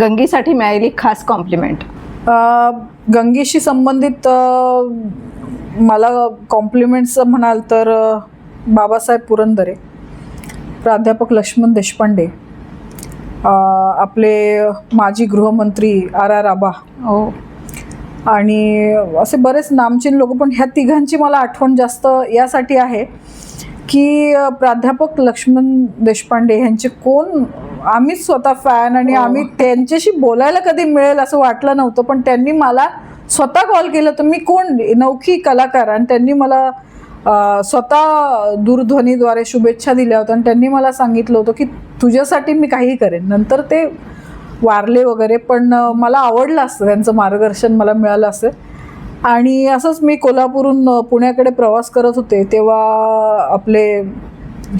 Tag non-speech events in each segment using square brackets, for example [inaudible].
गंगीसाठी मिळालेली खास कॉम्प्लिमेंट गंगेशी संबंधित मला कॉम्प्लिमेंट्स म्हणाल तर बाबासाहेब पुरंदरे प्राध्यापक लक्ष्मण देशपांडे आपले माजी गृहमंत्री आर आर आबा हो. आणि असे बरेच नामचीन लोक पण ह्या तिघांची मला आठवण जास्त यासाठी आहे. की प्राध्यापक लक्ष्मण देशपांडे यांचे कोण आम्हीच स्वतः फॅन आणि हो. आम्ही त्यांच्याशी बोलायला कधी मिळेल असं वाटलं नव्हतं पण त्यांनी मला स्वतः कॉल केलं तर मी कोण? नौखी कलाकार. आणि त्यांनी मला स्वतः दूरध्वनीद्वारे शुभेच्छा दिल्या होत्या. आणि त्यांनी मला सांगितलं होतं की तुझ्यासाठी मी काही करेन. नंतर ते वारले वगैरे पण मला आवडलं असतं. त्यांचं मार्गदर्शन मला मिळालं असतं. आणि असंच मी कोल्हापूरहून पुण्याकडे प्रवास करत होते तेव्हा आपले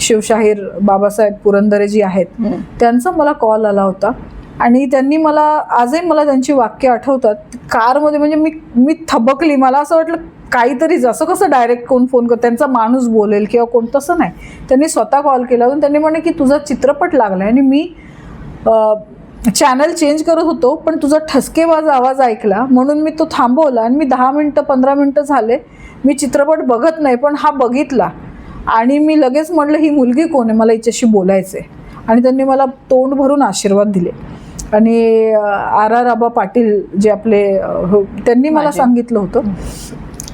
शिवशाहीर बाबासाहेब पुरंदरे जी आहेत. त्यांचा मला कॉल आला होता. आणि त्यांनी मला आजही मला त्यांची वाक्य आठवतात. कारमध्ये म्हणजे मी मी थबकली. मला असं वाटलं काहीतरी असं कसं डायरेक्ट कोण फोन कर त्यांचा माणूस बोलेल किंवा कोण तसं नाही. त्यांनी स्वतः कॉल केला. होता त्यांनी म्हणे की तुझा चित्रपट लागला आणि मी चॅनल चेंज करत होतो पण तुझा ठसकेबाज आवाज ऐकला. म्हणून मी तो थांबवला आणि मी दहा मिनटं पंधरा मिनटं झाले. मी चित्रपट बघत नाही पण हा बघितला. आणि मी लगेच म्हटलं ही मुलगी कोण आहे? मला हिच्याशी बोलायचं आहे आणि त्यांनी मला तोंड भरून आशीर्वाद दिले. आणि आर आर आबा पाटील जे आपले हो, त्यांनी मला. सांगितलं होतं.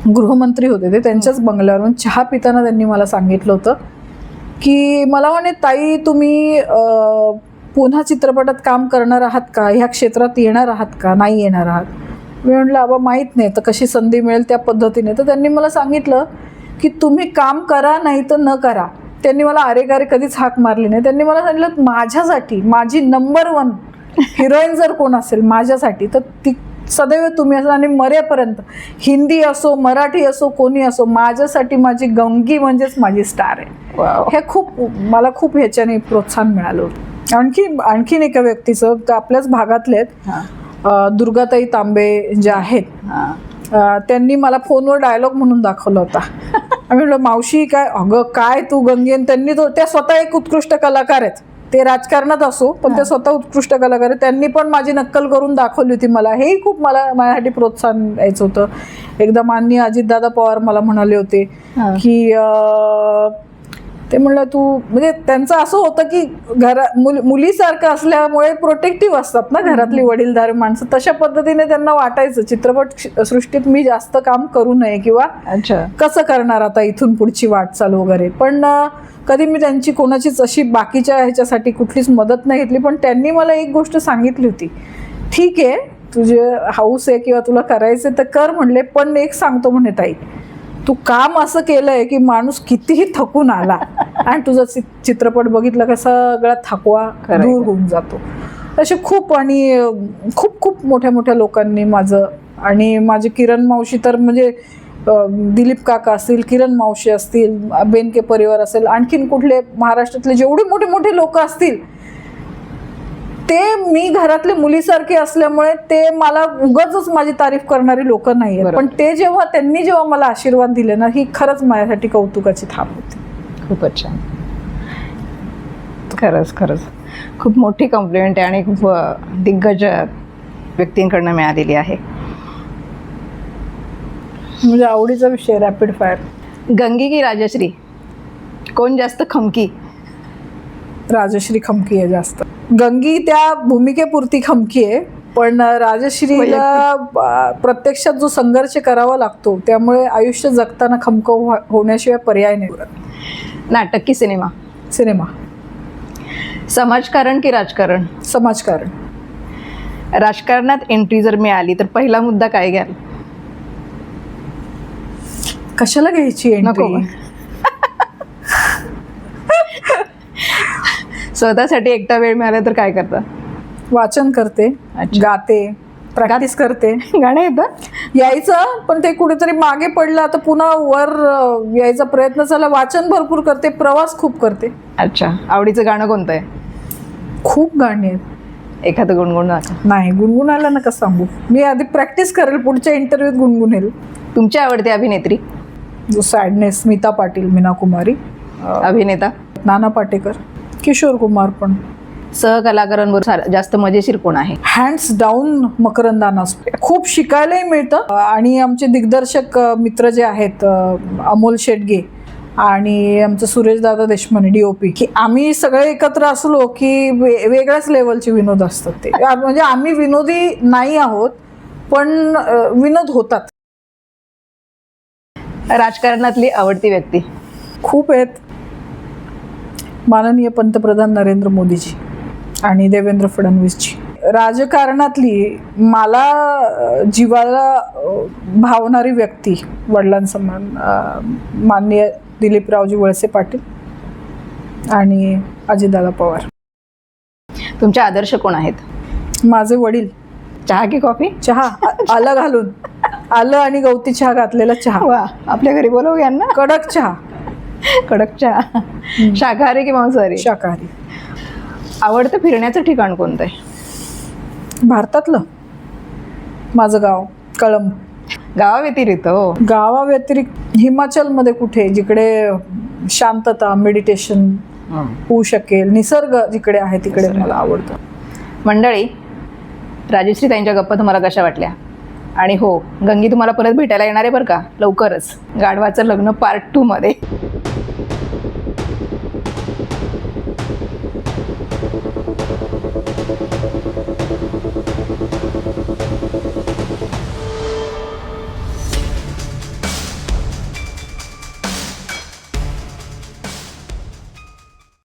गृहमंत्री होते ते त्यांच्याच बंगल्यावरून चहा पिताना त्यांनी मला सांगितलं होतं की मला म्हणे ताई तुम्ही पुन्हा चित्रपटात काम करणार आहात का? ह्या क्षेत्रात येणार आहात का? नाही येणार आहात. मी म्हटलं आबा माहीत नाही. तर कशी संधी मिळेल त्या पद्धतीने? तर त्यांनी मला सांगितलं की तुम्ही काम करा नाही तर न करा. त्यांनी मला अरे गारे कधीच हाक मारली नाही. त्यांनी मला सांगितलं माझ्यासाठी माझी नंबर वन हिरोईन जर कोण असेल माझ्यासाठी तर ती सदैव तुम्ही असं आणि मरेपर्यंत. हिंदी असो मराठी असो कोणी असो माझ्यासाठी माझी गंगी म्हणजेच माझी स्टार आहे. हे खूप मला खूप ह्याच्याने प्रोत्साहन मिळालं होतं. आणखी आणखीन एका व्यक्तीचं तर आपल्याच भागातले आहेत. हा, दुर्गाताई तांबे जे आहेत हा. त्यांनी मला फोनवर डायलॉग म्हणून दाखवला होता. [laughs] आम्ही म्हटलं मावशी काय अगं काय तू गंगेन त्यांनी तो त्या स्वतः एक उत्कृष्ट कलाकार आहेत. ते राजकारणात असो पण ते स्वतः उत्कृष्ट कलाकार आहेत. त्यांनी पण माझी नक्कल करून दाखवली होती मला. हेही खूप मला माझ्यासाठी प्रोत्साहन द्यायचं होतं. एकदा माननीय अजितदादा पवार मला म्हणाले होते हा. की ते म्हणलं तू म्हणजे त्यांचं असं होतं की घरा मुल मुलीसारखं असल्यामुळे प्रोटेक्टिव्ह असतात ना घरातली वडीलधारी माणसं. तशा पद्धतीने त्यांना वाटायचं चित्रपट सृष्टीत मी जास्त काम करू नये किंवा अच्छा. कसं करणार आता इथून पुढची वाटचाल वगैरे? पण कधी मी त्यांची कोणाचीच अशी बाकीच्या ह्याच्यासाठी कुठलीच मदत नाही घेतली पण त्यांनी मला एक गोष्ट सांगितली होती. ठीक आहे तुझे हाऊस आहे किंवा तुला करायचं तर कर म्हणले पण एक सांगतो म्हणे ताई. तू काम असं केलंय की माणूस कितीही थकून आला आणि तुझा चित्रपट बघितला का सगळा थकवा दूर. होऊन जातो असे खूप आणि खूप खूप मोठ्या मोठ्या लोकांनी माझं आणि माझे किरण मावशी तर म्हणजे दिलीप काका असतील किरण मावशी असतील बेनके परिवार असेल आणखीन कुठले महाराष्ट्रातले जेवढे मोठे मोठे लोक असतील ते मी घरातले मुलीसारखे असल्यामुळे ते मला उगाच माझी तारीफ करणारी लोक नाही. पण ते जेव्हा त्यांनी जेव्हा मला आशीर्वाद दिले ना ही खरंच माझ्यासाठी कौतुकाची थाप होती. खूपच छान. खरंच खरंच. खूप मोठी कॉम्प्लिमेंट आहे आणि खूप दिग्गज व्यक्तींकडनं मिळालेली आहे. म्हणजे आवडीचा विषय रॅपिड फायर गंगी की राजश्री. कोण जास्त खमकी? राजश्री खमकी आहे जास्त. गंगी त्या भूमिकेपुरती खमकी आहे पण राजश्रीला प्रत्यक्षात जो संघर्ष करावा लागतो त्यामुळे आयुष्य जगताना खमक होण्याशिवाय पर्याय नाही. उरत. नाटक की सिनेमा? सिनेमा. समाजकारण की राजकारण? समाजकारण. राजकारणात एंट्री जर मिळाली तर पहिला मुद्दा काय घ्याल? कशाला घ्यायची एंट्री स्वतःसाठी एकटा वेळ मिळाला तर काय करता? वाचन करते. गाते प्रॅक्टिस करते. [laughs] गाणं येतं? यायचं पण ते कुठेतरी मागे पडलं आता पुन्हा वर यायचा प्रयत्न झाला. वाचन भरपूर करते प्रवास खूप करते. अच्छा. आवडीचं गाणं कोणतं आहे? खूप गाणी आहेत. एखादं गुणगुण. नाही गुणगुणायला नका सांगू? मी आधी प्रॅक्टिस करेल पुढच्या इंटरव्ह्यूत गुणगुणेल तुमची आवडती अभिनेत्री? जो सॅडनेस स्मिता पाटील मीना कुमारी अभिनेता? नाना पाटेकर. किशोर कुमार पण. सहकलाकारांवर जास्त मजेशीर कोण आहे? हँड्स डाऊन मकरंदानास खूप शिकायलाही मिळतं आणि आमचे दिग्दर्शक मित्र जे आहेत अमोल शेटगे आणि आमचं सुरेश दादा देशमाने डीओपी की आम्ही सगळे एकत्र असलो की वे- वेगळ्याच लेवलचे विनोद असतात ते. म्हणजे आम्ही विनोदी नाही आहोत पण विनोद होतात. राजकारणातली आवडती व्यक्ती? खूप आहेत. माननीय पंतप्रधान नरेंद्र मोदीजी आणि देवेंद्र फडणवीसजी. राजकारणातली मला जीवाला भावणारी व्यक्ती वडिलांसमान माननीय दिलीपरावजी वळसे पाटील आणि अजितदादा पवार. तुमचे आदर्श कोण आहेत? माझे वडील. चहा की कॉफी? चहा. आलं घालून. आलं आणि गवती चहा घातलेला चहा. आपल्या घरी बोलवू यांना? कडक चहा. कडक चहा शाकाहारी की मांसाहारी? शाकाहारी. आवडतं फिरण्याचं ठिकाण कोणतं आहे? भारतातलं. माझं गाव कळंब. गावाव्यतिरिक्त हो. गावाव्यतिरिक्त हिमाचलमध्ये कुठे जिकडे शांतता मेडिटेशन होऊ शकेल निसर्ग जिकडे आहे तिकडे मला आवडतं. मंडळी राजश्री त्यांच्या गप्पा तुम्हाला कशा वाटल्या? आणि हो गंगी तुम्हाला परत भेटायला येणार आहे बरं का? लवकरच. गाढवाचं लग्न पार्ट टू मध्ये.